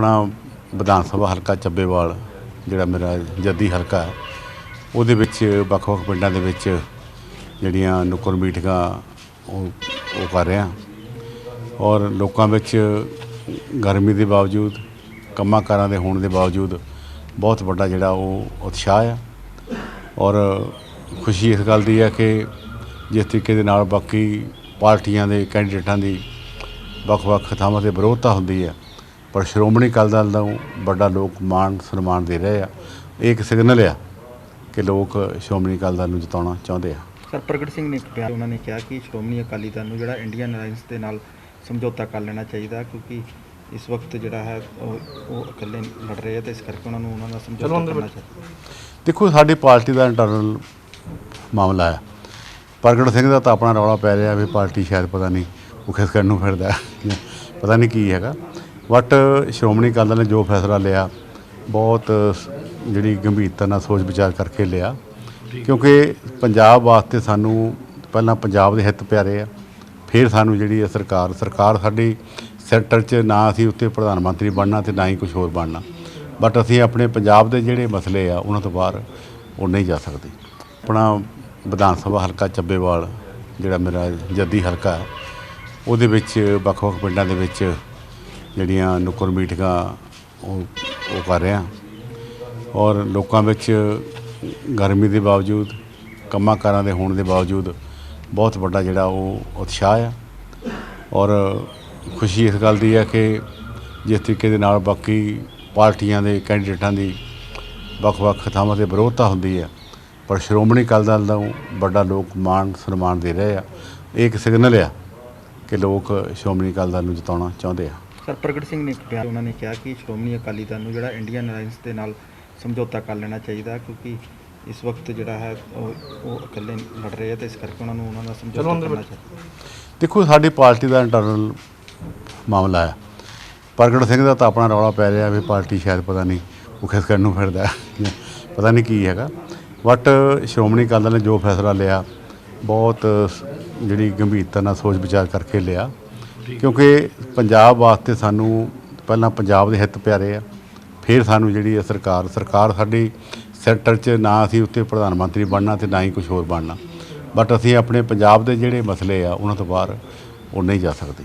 ਆਪਣਾ ਵਿਧਾਨ ਸਭਾ ਹਲਕਾ ਚੱਬੇਵਾਲ, ਜਿਹੜਾ ਮੇਰਾ ਜੱਦੀ ਹਲਕਾ ਹੈ, ਉਹਦੇ ਵਿੱਚ ਵੱਖ-ਵੱਖ ਪਿੰਡਾਂ ਦੇ ਵਿੱਚ ਜਿਹੜੀਆਂ ਨੁੱਕਰ ਮੀਟਿੰਗਾਂ ਉਹ ਉਹ ਕਰ ਰਿਹਾ। ਔਰ ਲੋਕਾਂ ਵਿੱਚ ਗਰਮੀ ਦੇ ਬਾਵਜੂਦ, ਕੰਮਾਂ ਕਾਰਾਂ ਦੇ ਹੋਣ ਦੇ ਬਾਵਜੂਦ ਬਹੁਤ ਵੱਡਾ ਜਿਹੜਾ ਉਹ ਉਤਸ਼ਾਹ ਆ। ਔਰ ਖੁਸ਼ੀ ਇਸ ਗੱਲ ਦੀ ਹੈ ਕਿ ਜਿਸ ਤਰੀਕੇ ਦੇ ਨਾਲ ਬਾਕੀ ਪਾਰਟੀਆਂ ਦੇ ਕੈਂਡੀਡੇਟਾਂ ਦੀ ਵੱਖ-ਵੱਖ ਥਾਵਾਂ ਤੇ ਵਿਰੋਧਤਾ ਹੁੰਦੀ ਹੈ ਪਰ ਸ਼੍ਰੋਮਣੀ ਅਕਾਲੀ ਦਲ ਨੂੰ ਵੱਡਾ ਲੋਕ ਮਾਣ ਸਨਮਾਨ ਦੇ ਰਹੇ ਆ। ਇਹ ਇੱਕ ਸਿਗਨਲ ਆ ਕਿ ਲੋਕ ਸ਼੍ਰੋਮਣੀ ਅਕਾਲੀ ਦਲ ਨੂੰ ਜਿਤਾਉਣਾ ਚਾਹੁੰਦੇ ਆ। ਸਰ ਪ੍ਰਗਟ ਸਿੰਘ ਨੇ ਇੱਕ ਬਿਆਨ ਉਹਨਾਂ ਨੇ ਕਿਹਾ ਕਿ ਸ਼੍ਰੋਮਣੀ ਅਕਾਲੀ ਦਲ ਨੂੰ ਜਿਹੜਾ ਇੰਡੀਅਨ ਅਲਾਈਅੰਸ ਦੇ ਨਾਲ ਸਮਝੌਤਾ ਕਰ ਲੈਣਾ ਚਾਹੀਦਾ ਕਿਉਂਕਿ ਇਸ ਵਕਤ ਜਿਹੜਾ ਹੈ ਉਹ ਉਹ ਇਕੱਲੇ ਲੜ ਰਹੇ ਆ ਤੇ ਇਸ ਕਰਕੇ ਉਹਨਾਂ ਨੂੰ ਉਹਨਾਂ ਦਾ ਸਮਝੌਤਾ ਕਰਨਾ ਚਾਹੀਦਾ। ਦੇਖੋ ਸਾਡੀ ਪਾਰਟੀ ਦਾ ਇੰਟਰਨਲ ਮਾਮਲਾ ਹੈ ਪ੍ਰਗਟ ਸਿੰਘ ਦਾ ਤਾਂ ਆਪਣਾ ਰੌਲਾ ਪੈ ਰਿਹਾ ਵੀ ਪਾਰਟੀ ਸ਼ਾਇਦ ਪਤਾ ਨਹੀਂ ਉਹ ਖਿਸ ਕਰਨ ਨੂੰ ਫਿਰਦਾ। ਪਤਾ ਨਹੀਂ ਕੀ ਹੈਗਾ। ਬਟ ਸ਼੍ਰੋਮਣੀ ਅਕਾਲੀ ਦਲ ਨੇ ਜੋ ਫੈਸਲਾ ਲਿਆ, ਬਹੁਤ ਜਿਹੜੀ ਗੰਭੀਰਤਾ ਨਾਲ ਸੋਚ ਵਿਚਾਰ ਕਰਕੇ ਲਿਆ। ਕਿਉਂਕਿ ਪੰਜਾਬ ਵਾਸਤੇ ਸਾਨੂੰ ਪਹਿਲਾਂ ਪੰਜਾਬ ਦੇ ਹਿੱਤ ਪਿਆਰੇ ਆ, ਫਿਰ ਸਾਨੂੰ ਜਿਹੜੀ ਹੈ ਸਰਕਾਰ ਸਰਕਾਰ ਸਾਡੀ ਸੈਂਟਰ 'ਚ ਨਾ ਅਸੀਂ ਉੱਤੇ ਪ੍ਰਧਾਨ ਮੰਤਰੀ ਬਣਨਾ ਤੇ ਨਾ ਹੀ ਕੁਝ ਹੋਰ ਬਣਨਾ। ਬਟ ਅਸੀਂ ਆਪਣੇ ਪੰਜਾਬ ਦੇ ਜਿਹੜੇ ਮਸਲੇ ਆ, ਉਹਨਾਂ ਤੋਂ ਬਾਹਰ ਉਹ ਨਹੀਂ ਜਾ ਸਕਦੇ। ਆਪਣਾ ਵਿਧਾਨ ਸਭਾ ਹਲਕਾ ਚੱਬੇਵਾਲ, ਜਿਹੜਾ ਮੇਰਾ ਜੱਦੀ ਹਲਕਾ ਹੈ, ਉਹਦੇ ਵਿੱਚ ਵੱਖ-ਵੱਖ ਪਿੰਡਾਂ ਦੇ ਵਿੱਚ ਜਿਹੜੀਆਂ ਨੁੱਕਰ ਮੀਟਿੰਗਾਂ ਉਹ ਉਹ ਕਰ ਰਿਹਾ। ਔਰ ਲੋਕਾਂ ਵਿੱਚ ਗਰਮੀ ਦੇ ਬਾਵਜੂਦ ਕੰਮਾਂ ਕਾਰਾਂ ਦੇ ਹੋਣ ਦੇ ਬਾਵਜੂਦ ਬਹੁਤ ਵੱਡਾ ਜਿਹੜਾ ਉਹ ਉਤਸ਼ਾਹ ਆ। ਔਰ ਖੁਸ਼ੀ ਇਸ ਗੱਲ ਦੀ ਆ ਕਿ ਜਿਸ ਤਰੀਕੇ ਦੇ ਨਾਲ ਬਾਕੀ ਪਾਰਟੀਆਂ ਦੇ ਕੈਂਡੀਡੇਟਾਂ ਦੀ ਵੱਖ-ਵੱਖ ਥਾਵਾਂ ਤੇ ਵਿਰੋਧਤਾ ਹੁੰਦੀ ਹੈ, ਪਰ ਸ਼੍ਰੋਮਣੀ ਅਕਾਲੀ ਦਲ ਨੂੰ ਵੱਡਾ ਲੋਕ ਮਾਣ, ਸਨਮਾਨ ਦੇ ਰਹੇ ਆ। ਇਹ ਇੱਕ ਸਿਗਨਲ ਆ ਕਿ ਲੋਕ ਸ਼੍ਰੋਮਣੀ ਅਕਾਲੀ ਦਲ ਨੂੰ ਜਿਤਾਉਣਾ ਚਾਹੁੰਦੇ ਆ। ਸਰ ਪ੍ਰਗਟ ਸਿੰਘ ਨੇ ਇੱਕ ਬਿਆਨ ਉਹਨਾਂ ਨੇ ਕਿਹਾ ਕਿ ਸ਼੍ਰੋਮਣੀ ਅਕਾਲੀ ਦਲ ਨੂੰ ਜਿਹੜਾ ਇੰਡੀਅਨ ਅਲਾਈਅੰਸ ਦੇ ਨਾਲ ਸਮਝੌਤਾ ਕਰ ਲੈਣਾ ਚਾਹੀਦਾ ਕਿਉਂਕਿ ਇਸ ਵਕਤ ਜਿਹੜਾ ਹੈ ਉਹ ਉਹ ਇਕੱਲੇ ਲੜ ਰਹੇ ਆ ਤੇ ਇਸ ਕਰਕੇ ਉਹਨਾਂ ਨੂੰ ਉਹਨਾਂ ਦਾ ਸਮਝੌਤਾ ਕਰਨਾ ਚਾਹੀਦਾ। ਦੇਖੋ ਸਾਡੀ ਪਾਰਟੀ ਦਾ ਇੰਟਰਨਲ ਮਾਮਲਾ ਹੈ। ਪ੍ਰਗਟ ਸਿੰਘ ਦਾ ਤਾਂ ਆਪਣਾ ਰੌਲਾ ਪੈ ਰਿਹਾ ਵੀ ਪਾਰਟੀ ਸ਼ਾਇਦ ਪਤਾ ਨਹੀਂ ਉਹ ਖਿਸ ਕਰਨ ਨੂੰ ਫਿਰਦਾ। ਪਤਾ ਨਹੀਂ ਕੀ ਹੈਗਾ। ਬਟ ਸ਼੍ਰੋਮਣੀ ਅਕਾਲੀ ਦਲ ਨੇ ਜੋ ਫੈਸਲਾ ਲਿਆ ਬਹੁਤ ਜਿਹੜੀ ਗੰਭੀਰਤਾ ਨਾਲ ਸੋਚ ਵਿਚਾਰ ਕਰਕੇ ਲਿਆ। ਕਿਉਂਕਿ ਪੰਜਾਬ ਵਾਸਤੇ ਸਾਨੂੰ ਪਹਿਲਾਂ ਪੰਜਾਬ ਦੇ ਹਿੱਤ ਪਿਆਰੇ ਆ, ਫਿਰ ਸਾਨੂੰ ਜਿਹੜੀ ਹੈ ਸਰਕਾਰ ਸਰਕਾਰ ਸਾਡੀ ਸੈਂਟਰ 'ਚ ਨਾ ਅਸੀਂ ਉੱਤੇ ਪ੍ਰਧਾਨ ਮੰਤਰੀ ਬਣਨਾ ਤੇ ਨਾ ਹੀ ਕੁਝ ਹੋਰ ਬਣਨਾ। ਬਟ ਅਸੀਂ ਆਪਣੇ ਪੰਜਾਬ ਦੇ ਜਿਹੜੇ ਮਸਲੇ ਆ, ਉਹਨਾਂ ਤੋਂ ਬਾਹਰ ਉਹ ਨਹੀਂ ਜਾ ਸਕਦੇ।